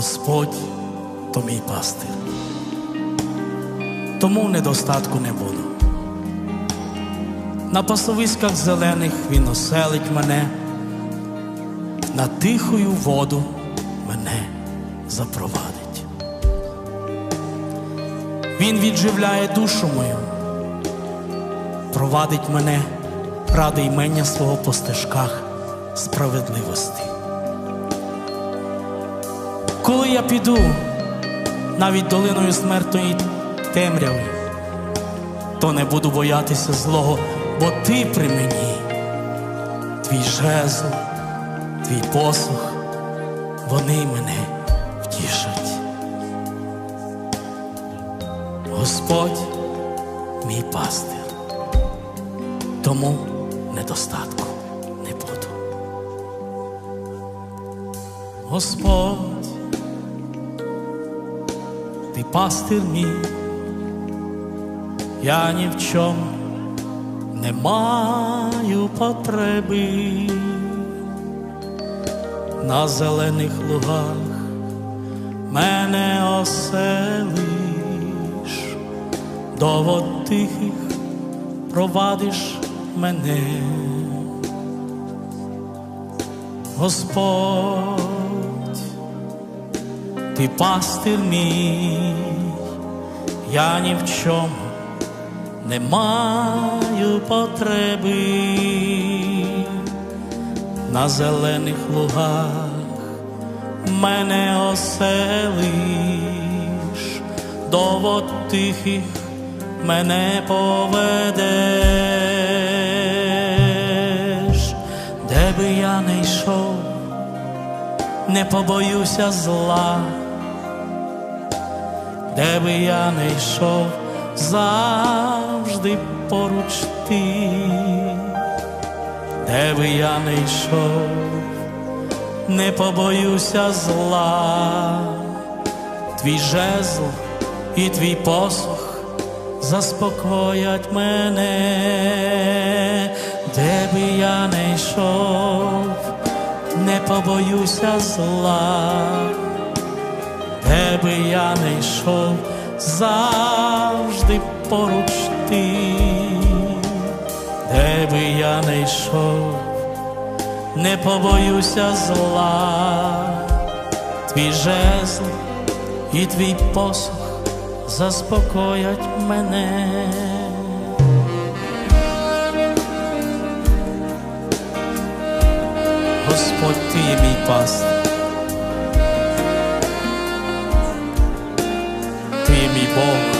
Господь то мій пастир. Тому недостатку не буду. На пасовиськах зелених він оселить мене, на тихою воду мене запровадить. Він відживляє душу мою, провадить мене ради імення свого по стежках справедливості. Коли я піду навіть долиною смертної темряви, то не буду боятися злого, бо ти при мені, твій жезл, твій посух, вони мене втішать. Господь мій пастир, тому недостатку не буду. Господь, ти пастир мій, я ні в чому не маю потреби. На зелених лугах мене оселиш, до вод тихих провадиш мене, Господь, ти пастир мій, я ні в чому не маю потреби на зелених лугах мене оселиш, до вод тихих мене поведеш, де би я не йшов, не побоюся зла, де би я не йшов, завжди поруч ти, де би я не йшов, не побоюся зла, твій жезл і твій посох заспокоять мене, де би я не йшов, не побоюся зла, де я не йшов, завжди поруч ти, де би я не йшов, не побоюся зла, твій жезл і твій посох заспокоять мене. Господь, ти мій пастир. Ти є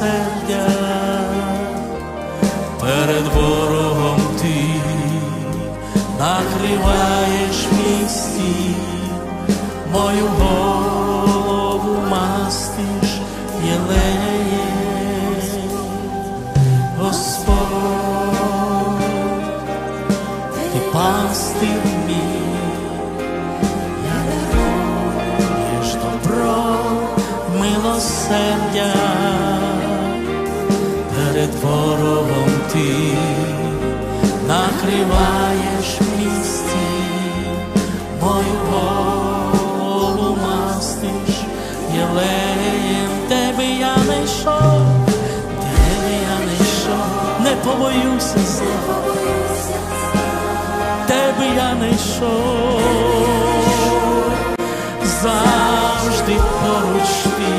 милосердя перед ворогом ти накриваєш місті, мою голову мастиш єлеєм, Господь, ти пастир мій, я даруєш добро, милосердя перед ворогом ти накриваєш місті, мою голову мастиш єлеєм, тебе я не йшов, тебе я не йшов, не побоюся зла, тебе я не йшов, завжди поруч ти,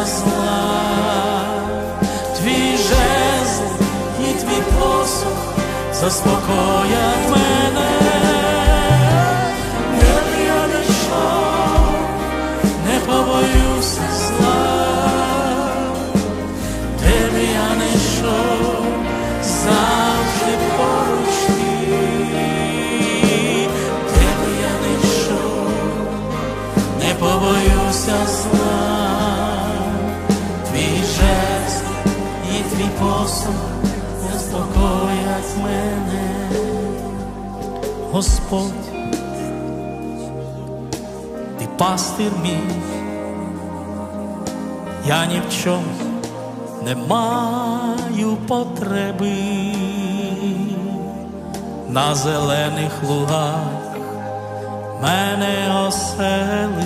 побоюся зла, твій жезл і твій посух заспокоять мене, Господь, ти пастир мій, я ні в чому не маю потреби. На зелених лугах мене оселиш,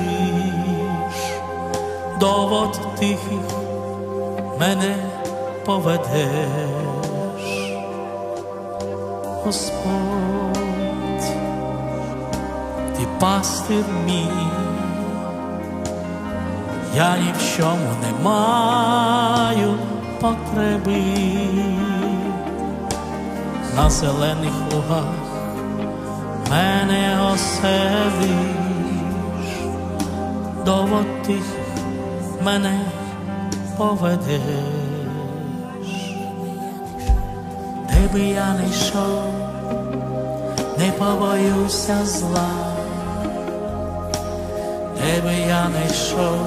до вод тихих мене поведеш, Господь, ти пастир мій, я ні в чому не маю потреби. На зелених лугах мене оселиш, до вод мене поведеш, де би я не йшов, не побоюся зла, де би я не йшов,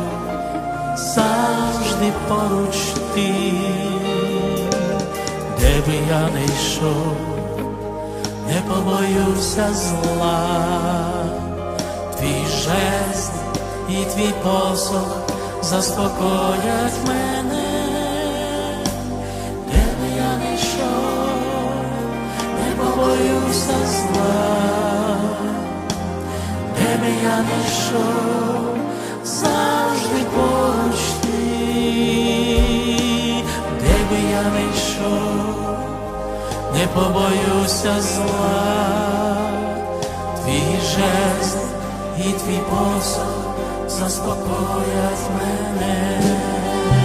завжди поруч ти, де би я не йшов, не побоюся зла, твій жест і твій посох заспокоять мене, я не йшов, завжди поруч ти, де би я не йшов, не побоюся зла, твій жест і твій посох заспокоять мене.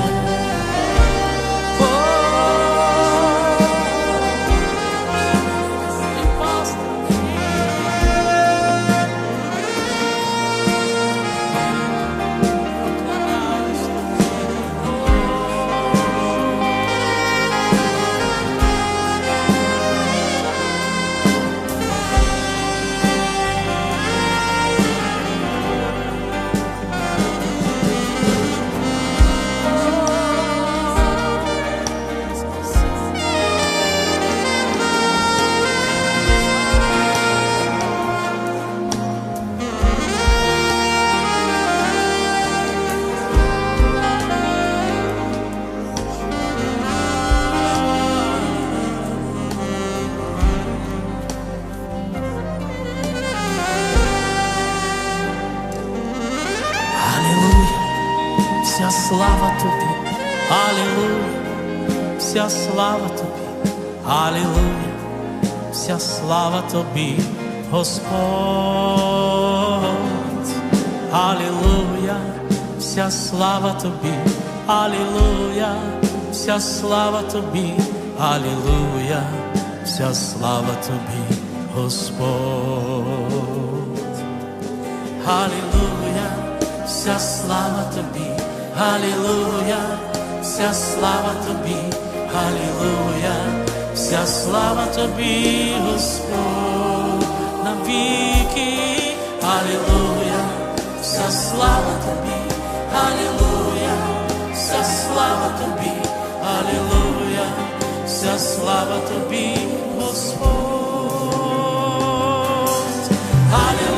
Вся слава тобі, Алілуя, вся слава тобі, Господь, Алілуя, вся слава тобі, Алілуя, вся слава тобі, Алілуя, вся слава тобі, Господь. Алілуя, вся слава тобі, Алілуя, вся слава тобі, Алілуя, вся слава тобі, Господь, навіки, Алілуя, вся слава тобі, Алілуя, вся слава тобі, Алілуя, вся слава тобі, Господь. Алілуя.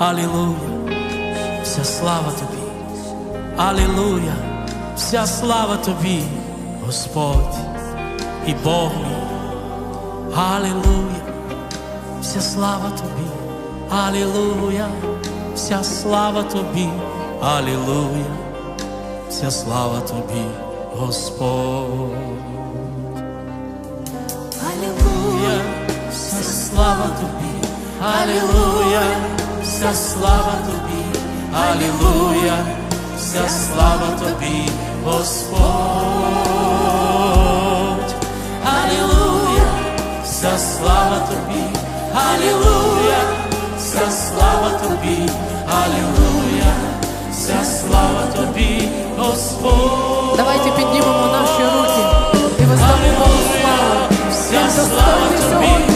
Алілуя. Вся слава тобі. Алілуя. Вся слава тобі, Господь і Бог мій. Алілуя. Вся слава тобі. Алілуя. Вся слава тобі. Алілуя. Вся слава тобі, Господь. Алілуя, вся слава тобі, Алілуя, вся слава тобі, Алілуя, вся слава тобі, Господь. Алілуя, вся слава тобі, Алілуя, вся слава тобі, Алілуя, вся слава тобі, Господь. Давайте піднімемо наші руки і Богу славу. Вся слава тобі,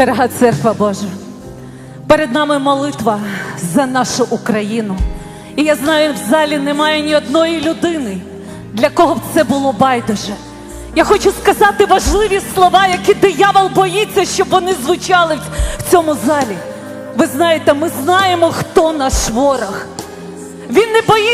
Дорога церква Божа, перед нами молитва за нашу Україну. І я знаю, в залі немає ні одної людини, для кого б це було байдуже. Я хочу сказати важливі слова, які диявол боїться, щоб вони звучали в- цьому залі. Ви знаєте, ми знаємо, хто наш ворог. Він не боїться.